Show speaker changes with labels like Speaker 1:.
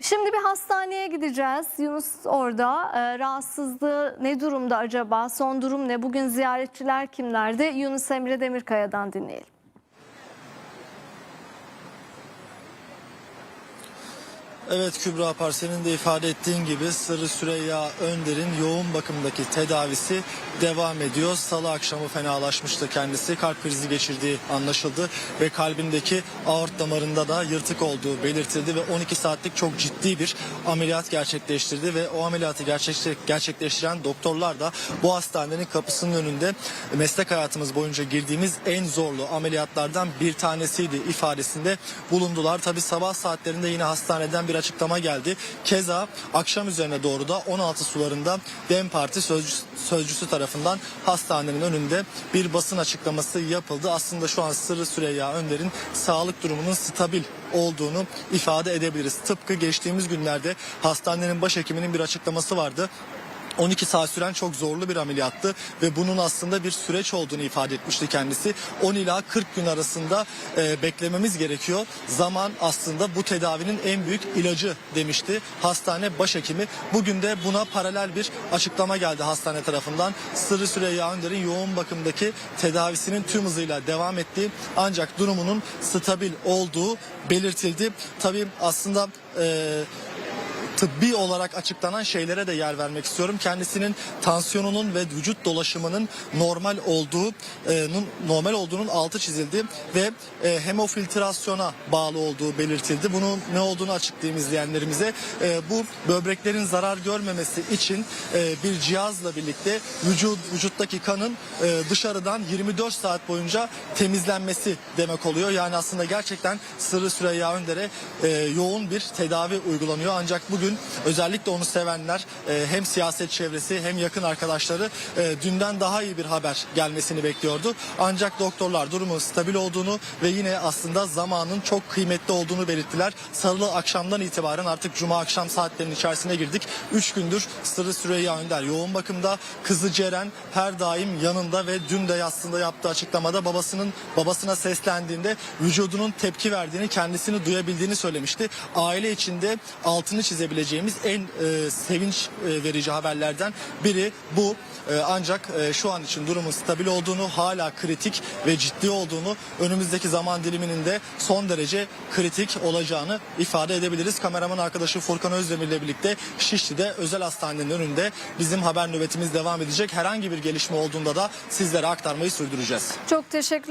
Speaker 1: Şimdi bir hastaneye gideceğiz. Yunus orada. Ee, rahatsızlığı ne durumda acaba? Son durum ne? Bugün ziyaretçiler kimlerdi? Yunus Emre Demirkaya'dan dinleyelim.
Speaker 2: Evet Kübra Par senin de ifade ettiğin gibi Sırrı Süreyya Önder'in yoğun bakımdaki tedavisi devam ediyor. Salı akşamı fenalaşmıştı kendisi. Kalp krizi geçirdiği anlaşıldı ve kalbindeki aort damarında da yırtık olduğu belirtildi ve 12 saatlik çok ciddi bir ameliyat gerçekleştirdi ve o ameliyatı gerçekleş- gerçekleştiren doktorlar da bu hastanenin kapısının önünde meslek hayatımız boyunca girdiğimiz en zorlu ameliyatlardan bir tanesiydi ifadesinde bulundular. Tabi sabah saatlerinde yine hastaneden bir açıklama geldi. Keza akşam üzerine doğru da 16 sularında DEM Parti sözcüsü, tarafından hastanenin önünde bir basın açıklaması yapıldı. Aslında şu an Sırrı Süreyya Önder'in sağlık durumunun stabil olduğunu ifade edebiliriz. Tıpkı geçtiğimiz günlerde hastanenin başhekiminin bir açıklaması vardı. 12 saat süren çok zorlu bir ameliyattı ve bunun aslında bir süreç olduğunu ifade etmişti kendisi. 10 ila 40 gün arasında e, beklememiz gerekiyor. Zaman aslında bu tedavinin en büyük ilacı demişti hastane başhekimi. Bugün de buna paralel bir açıklama geldi hastane tarafından. Sırrı Süreyya Önder'in yoğun bakımdaki tedavisinin tüm hızıyla devam ettiği ancak durumunun stabil olduğu belirtildi. Tabii aslında e, tıbbi olarak açıklanan şeylere de yer vermek istiyorum. Kendisinin tansiyonunun ve vücut dolaşımının normal olduğu e, normal olduğunun altı çizildi ve e, hemofiltrasyona bağlı olduğu belirtildi. Bunun ne olduğunu açıklayayım izleyenlerimize. E, bu böbreklerin zarar görmemesi için e, bir cihazla birlikte vücut vücuttaki kanın e, dışarıdan 24 saat boyunca temizlenmesi demek oluyor. Yani aslında gerçekten Sırrı Süreyya Önder'e e, yoğun bir tedavi uygulanıyor. Ancak bugün özellikle onu sevenler e, hem siyaset çevresi hem yakın arkadaşları e, dünden daha iyi bir haber gelmesini bekliyordu. Ancak doktorlar durumun stabil olduğunu ve yine aslında zamanın çok kıymetli olduğunu belirttiler. Salı akşamdan itibaren artık cuma akşam saatlerinin içerisine girdik. 3 gündür Sırrı Süreyya Önder yoğun bakımda. Kızı Ceren her daim yanında ve dün de aslında yaptığı açıklamada babasının babasına seslendiğinde vücudunun tepki verdiğini kendisini duyabildiğini söylemişti. Aile içinde altını çizebileceğimiz en e, sevinç e, verici haberlerden biri bu. E, ancak e, şu an için durumun stabil olduğunu, hala kritik ve ciddi olduğunu, önümüzdeki zaman diliminin de son derece kritik olacağını ifade edebiliriz. Kameraman arkadaşı Furkan Özdemir ile birlikte Şişli'de özel hastanenin önünde bizim haber nöbetimiz devam edecek. Herhangi bir gelişme olduğunda da sizlere aktarmayı sürdüreceğiz.
Speaker 1: Çok teşekkürler.